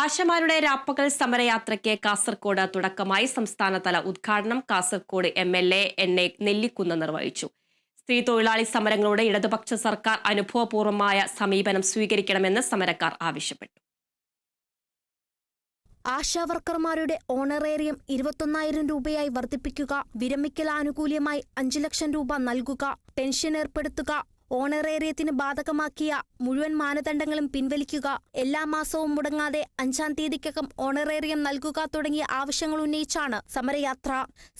ആശമാരുടെ രാപ്പകൽ സമരയാത്രയ്ക്ക് കാസർകോട് തുടക്കമായി സംസ്ഥാനതല ഉദ്ഘാടനം Kasaragod M L A N A Nellikkunnu നിർവഹിച്ചു. സ്ത്രീ തൊഴിലാളി സമരങ്ങളോട് ഇടതുപക്ഷ സർക്കാർ അനുഭവപൂർവമായ സമീപനം സ്വീകരിക്കണമെന്ന് സമരക്കാർ ആവശ്യപ്പെട്ടു. ആശാവർക്കർമാരുടെ ഓണറേറിയം ഇരുപത്തൊന്നായിരം രൂപയായി വർദ്ധിപ്പിക്കുക വിരമിക്കൽ ആനുകൂല്യമായി അഞ്ചു ലക്ഷം രൂപ നൽകുക പെൻഷൻ ഏർപ്പെടുത്തുക ഓണറേറിയത്തിന് ബാധകമാക്കിയ മുഴുവൻ മാനദണ്ഡങ്ങളും പിൻവലിക്കുക എല്ലാ മാസവും മുടങ്ങാതെ അഞ്ചാം തീയതിക്കകം ഓണറേറിയം നൽകുക തുടങ്ങിയ ആവശ്യങ്ങൾ ഉന്നയിച്ചാണ് സമരയാത്ര.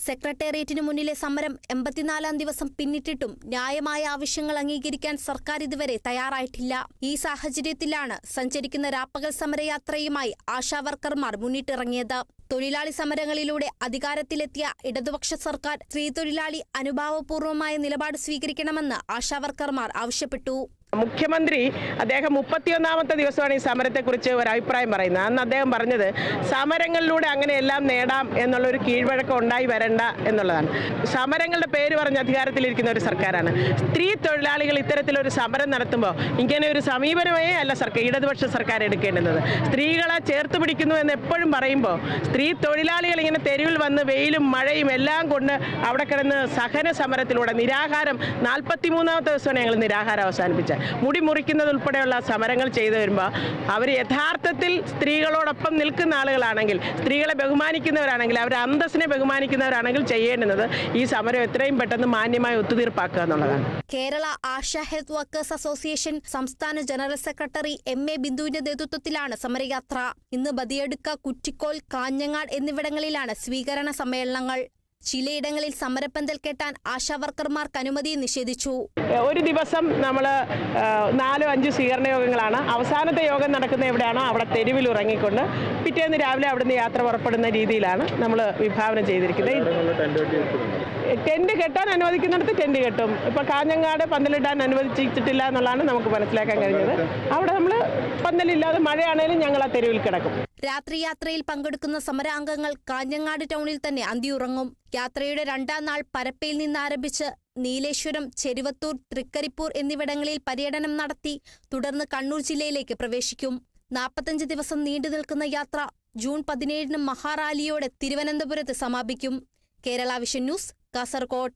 സെക്രട്ടേറിയറ്റിന് മുന്നിലെ സമരം എൺപത്തിനാലാം ദിവസം പിന്നിട്ടിട്ടും ന്യായമായ ആവശ്യങ്ങൾ അംഗീകരിക്കാൻ സർക്കാർ ഇതുവരെ തയ്യാറായിട്ടില്ല. ഈ സാഹചര്യത്തിലാണ് സഞ്ചരിക്കുന്ന രാപ്പകൽ സമരയാത്രയുമായി ആശാവർക്കർമാർ മുന്നിട്ടിറങ്ങിയത്. തൊഴിലാളി സമരങ്ങളിലൂടെ അധികാരത്തിലെത്തിയ ഇടതുപക്ഷ സർക്കാർ സ്ത്രീ തൊഴിലാളി അനുഭാവപൂർവമായ നിലപാട് സ്വീകരിക്കണമെന്ന് ആശാവർക്കർമാർ ആവശ്യപ്പെട്ടു. മുഖ്യമന്ത്രി അദ്ദേഹം മുപ്പത്തിയൊന്നാമത്തെ ദിവസമാണ് ഈ സമരത്തെക്കുറിച്ച് ഒരു അഭിപ്രായം പറയുന്നത്. അന്ന് അദ്ദേഹം പറഞ്ഞത് സമരങ്ങളിലൂടെ അങ്ങനെ എല്ലാം നേടാം എന്നുള്ളൊരു കീഴ്വഴക്കം ഉണ്ടായി വരണ്ട എന്നുള്ളതാണ്. സമരങ്ങളുടെ പേര് പറഞ്ഞ് അധികാരത്തിലിരിക്കുന്ന ഒരു സർക്കാരാണ്. സ്ത്രീ തൊഴിലാളികൾ ഇത്തരത്തിലൊരു സമരം നടത്തുമ്പോൾ ഇങ്ങനെ ഒരു സമീപനമേ അല്ല സർക്കാർ ഇടതുപക്ഷ സർക്കാർ എടുക്കേണ്ടുന്നത്. സ്ത്രീകളെ ചേർത്ത് പിടിക്കുന്നു എന്ന് എപ്പോഴും പറയുമ്പോൾ സ്ത്രീ തൊഴിലാളികൾ ഇങ്ങനെ തെരുവിൽ വന്ന് വെയിലും മഴയും എല്ലാം കൊണ്ട് അവിടെ കിടന്ന് സഹന സമരത്തിലൂടെ നിരാഹാരം നാൽപ്പത്തി മൂന്നാമത്തെ ദിവസമാണ് ഞങ്ങൾ നിരാഹാരം അവസാനിപ്പിച്ചത്. മുടി മുറിക്കുന്നത് ഉൾപ്പെടെയുള്ള സമരങ്ങൾ ചെയ്തു വരുമ്പോൾ അവർ യഥാർത്ഥത്തിൽ സ്ത്രീകളോടൊപ്പം നിൽക്കുന്ന ആളുകളാണെങ്കിൽ സ്ത്രീകളെ ബഹുമാനിക്കുന്നവരാണെങ്കിൽ അവരുടെ അന്തസ്സിനെ ബഹുമാനിക്കുന്നവരാണെങ്കിൽ ചെയ്യേണ്ടുന്നത് ഈ സമരം എത്രയും പെട്ടെന്ന് മാന്യമായി ഒത്തുതീർപ്പാക്കുക എന്നുള്ളതാണ്. Kerala ASHA health workers association സംസ്ഥാന ജനറൽ സെക്രട്ടറി എം എ ബിന്ദുവിന്റെ നേതൃത്വത്തിലാണ് സമരയാത്ര. ഇന്ന് ബദിയടുക്ക കുറ്റിക്കോൽ കാഞ്ഞങ്ങാട് എന്നിവിടങ്ങളിലാണ് സ്വീകരണ സമ്മേളനങ്ങൾ. ചിലയിടങ്ങളിൽ സമരപ്പന്തൽ കെട്ടാൻ ആശാവർക്കർമാർക്ക് അനുമതി നിഷേധിച്ചു. ഒരു ദിവസം നമ്മൾ നാലോ അഞ്ച് സ്വീകരണ യോഗങ്ങളാണ്. അവസാനത്തെ യോഗം നടക്കുന്ന എവിടെയാണോ അവിടെ തെരുവിൽ ഉറങ്ങിക്കൊണ്ട് പിറ്റേന്ന് രാവിലെ അവിടുന്ന് യാത്ര പുറപ്പെടുന്ന രീതിയിലാണ് നമ്മൾ വിഭാവനം ചെയ്തിരിക്കുന്നത്. ടെന്റ് കെട്ടാൻ അനുവദിക്കുന്നിടത്ത് ടെന്റ് കെട്ടും. ഇപ്പൊ കാഞ്ഞങ്ങാട് പന്തലിടാൻ അനുവദിച്ചിട്ടില്ല എന്നുള്ളതാണ് നമുക്ക് മനസ്സിലാക്കാൻ കഴിഞ്ഞത്. അവിടെ നമ്മൾ പന്തലില്ലാതെ മഴയാണേലും ഞങ്ങൾ ആ തെരുവിൽ കിടക്കും. രാത്രി യാത്രയിൽ പങ്കെടുക്കുന്ന സമരാംഗങ്ങൾ കാഞ്ഞങ്ങാട് ടൗണിൽ തന്നെ അന്തിയുറങ്ങും. യാത്രയുടെ രണ്ടാം നാൾ പരപ്പയിൽ നിന്നാരംഭിച്ച് നീലേശ്വരം ചെരുവത്തൂർ തൃക്കരിപ്പൂർ എന്നിവിടങ്ങളിൽ പര്യടനം നടത്തി തുടർന്ന് കണ്ണൂർ ജില്ലയിലേക്ക് പ്രവേശിക്കും. നാൽപ്പത്തഞ്ച് ദിവസം നീണ്ടു നിൽക്കുന്ന യാത്ര ജൂൺ പതിനേഴിന് മഹാറാലിയോടെ തിരുവനന്തപുരത്ത് സമാപിക്കും. Kerala vision news Kasaragod.